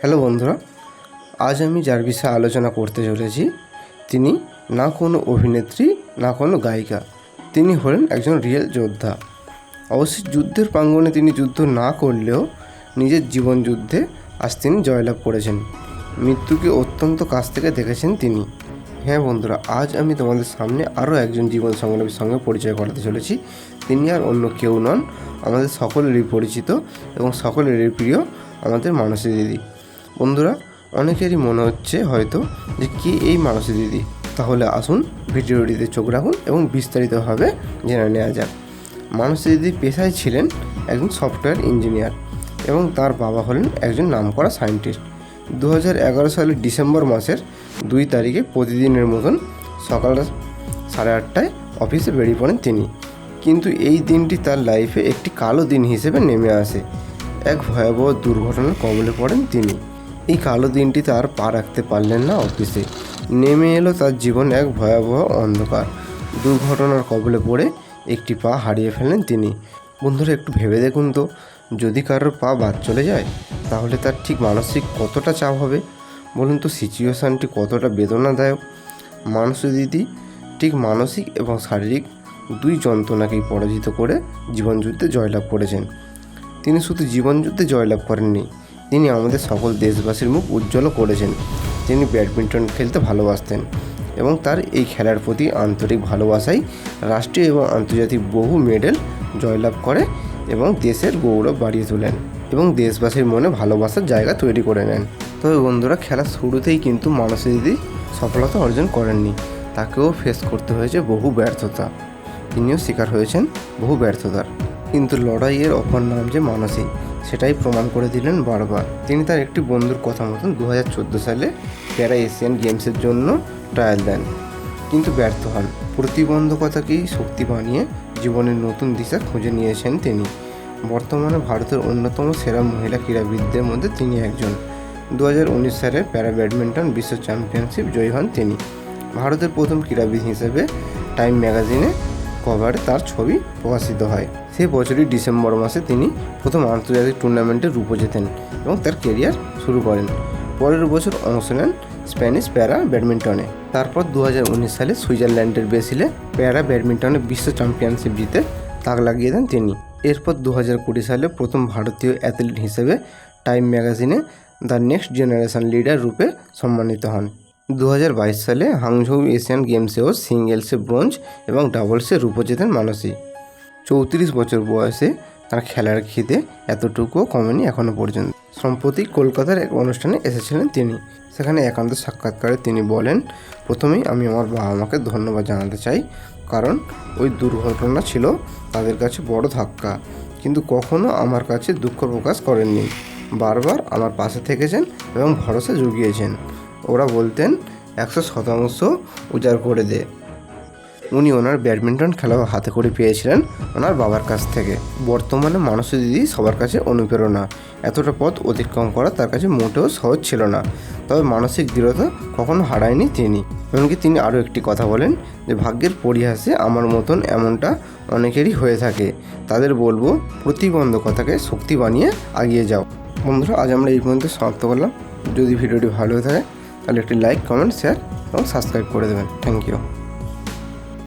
Hello বন্ধুরা, আজ আমি যার বিষয়ে আলোচনা করতে চলেছি। তিনি না কোনো অভিনেত্রী, না কোনো গায়িকা, তিনি হলেন একজন রিয়েল যোদ্ধা। অবশ্যই যুদ্ধের প্রাঙ্গণে তিনি যুদ্ধ না করলেও নিজের জীবন যুদ্ধে আজ তিনি জয়লাভ করেছেন। মৃত্যুকে অত্যন্ত কাছ থেকে দেখেছেন তিনি। হ্যাঁ বন্ধুরা, আজ আমি তোমাদের সামনে আরও একজন জীবন সংগ্রামীর সঙ্গে পরিচয় করাতে চলেছি। তিনি আর অন্য কেউ নন, আমাদের সকলেরই পরিচিত এবং সকলেরই প্রিয় আমাদের মানসী দিদি। বন্ধুরা, অনেকেরই মনে হচ্ছে হয়তো যে কে এই মানসী দিদি তাহলে আসুন ভিডিওটিতে চোখ রাখুন এবং বিস্তারিতভাবে জেনে নেওয়া যাক। মানসী দিদি পেশায় ছিলেন একজন সফটওয়্যার ইঞ্জিনিয়ার এবং তার বাবা হলেন একজন নামকরা সায়েন্টিস্ট। দু হাজার এগারো সালের ডিসেম্বর মাসের দুই তারিখে প্রতিদিনের মতন সকাল সাড়ে আটটায় অফিসে বেরিয়ে পড়েন তিনি। কিন্তু এই দিনটি তার লাইফে একটি কালো দিন হিসেবে নেমে আসে। এক ভয়াবহ দুর্ঘটনার কবলে পড়েন তিনি। এই কালো দিনটি তার পা রাখতে পারলেন না অফিসে। নেমে এলো তার জীবন এক ভয়াবহ অন্ধকার। দুর্ঘটনার কবলে পড়ে একটি পা হারিয়ে ফেলেন তিনি। বন্ধুরা, একটু ভেবে দেখুন তো, যদি কারোর পা বাদ চলে যায়, তাহলে তার ঠিক মানসিক কতটা চাপ হবে? বলুন তো, সিচুয়েশানটি কতটা বেদনাদায়ক? মানসী দিদি ঠিক মানসিক এবং শারীরিক দুই যন্ত্রণাকেই পরাজিত করে জীবনযুদ্ধে জয়লাভ করেছেন। তিনি শুধু জীবনযুদ্ধে জয়লাভ করেননি তিনি আমাদের সকল দেশবাসীর মুখ উজ্জ্বলও করেছেন। তিনি ব্যাডমিন্টন খেলতে ভালোবাসতেন এবং তার এই খেলার প্রতি আন্তরিক ভালোবাসাই রাষ্ট্রীয় এবং আন্তর্জাতিক বহু মেডেল জয়লাভ করে এবং দেশের গৌরব বাড়িয়ে তোলেন এবং দেশবাসীর মনে ভালোবাসার জায়গা তৈরি করে নেন। তবে বন্ধুরা খেলার শুরুতেই কিন্তু মানসী দিদি সফলতা অর্জন করেননি। তাকেও ফেস করতে হয়েছে বহু ব্যর্থতা। তিনিও শিকার হয়েছেন বহু ব্যর্থতার। কিন্তু লড়াইয়ের অপর নাম যে মানসী সেটাই প্রমাণ করে দিলেন বারবার। তিনি তার একটি বন্ধুর কথা মতন দু হাজার চোদ্দ সালে প্যারা এশিয়ান গেমসের জন্য ট্রায়াল দেন। কিন্তু ব্যর্থ হন। প্রতিবন্ধকতাকেই শক্তি বানিয়ে জীবনের নতুন দিশা খুঁজে নিয়েছেন তিনি। বর্তমানে ভারতের অন্যতম সেরা মহিলা ক্রীড়াবিদদের মধ্যে তিনি একজন। দু হাজার উনিশ সালে প্যারা ব্যাডমিন্টন বিশ্ব চ্যাম্পিয়নশিপ জয়ী হন তিনি। ভারতের প্রথম ক্রীড়াবিদ হিসেবে টাইম ম্যাগাজিনে কভারে তার ছবি প্রকাশিত হয়। সেই বছরই ডিসেম্বর মাসে তিনি প্রথম আন্তর্জাতিক টুর্নামেন্টে রূপো জেতেন এবং তার কেরিয়ার শুরু করেন। পরের বছর অংশ নেন স্প্যানিশ প্যারা ব্যাডমিন্টনে। তারপর দু হাজার উনিশ সালে সুইজারল্যান্ডের বেসিলে প্যারা ব্যাডমিন্টনে বিশ্ব চ্যাম্পিয়নশিপ জিতে তাক লাগিয়ে দেন তিনি। এরপর দু কুড়ি সালে প্রথম ভারতীয় অ্যাথলিট হিসেবে টাইম ম্যাগাজিনে দ্য নেক্সট জেনারেশন লিডার রূপে সম্মানিত হন। দু হাজার বাইশ সালে হাংঝৌ এশিয়ান গেমসেও সিঙ্গেলসে ব্রোঞ্জ এবং ডাবলসে রূপো জেতেন মানসী। চৌত্রিশ বছর বয়সে তার খেলার খিদে এতটুকুও কমেনি এখনও পর্যন্ত। সম্প্রতি কলকাতার এক অনুষ্ঠানে এসেছিলেন তিনি। সেখানে একান্ত সাক্ষাৎকারে তিনি বলেন প্রথমেই আমি আমার বাবা মাকে ধন্যবাদ জানাতে চাই, কারণ ওই দুর্ঘটনা ছিল তাদের কাছে বড় ধাক্কা। কিন্তু কখনও আমার কাছে দুঃখ প্রকাশ করেননি। বারবার আমার পাশে থেকেছেন এবং ভরসা জুগিয়েছেন। ওরা বলতেন একশো শতাংশ উজাড় করে দে। উনি ওনার ব্যাডমিন্টন খেলাও হাতে করে পেয়েছিলেন ওনার বাবার কাছ থেকে। বর্তমানে মানসী দিদি সবার কাছে অনুপ্রেরণা। এতটা পথ অতিক্রম করা তার কাছে মোটেও সহজ ছিল না। তবে মানসিক দৃঢ়তা কখনো হারায়নি তিনি। এমনকি তিনি আরও একটি কথা বলেন যে, ভাগ্যের পরিহাসে আমার মতন এমনটা অনেকেরই হয়ে থাকে। তাদের বলব, প্রতিবন্ধকতাকে শক্তি বানিয়ে এগিয়ে যাও। বন্ধুরা, আজ আমরা এই পর্যন্ত সমাপ্ত করলাম। যদি ভিডিওটি ভালো হয়ে থাকে তাহলে একটি লাইক কমেন্ট শেয়ার এবং সাবস্ক্রাইব করে দেবেন। Thank you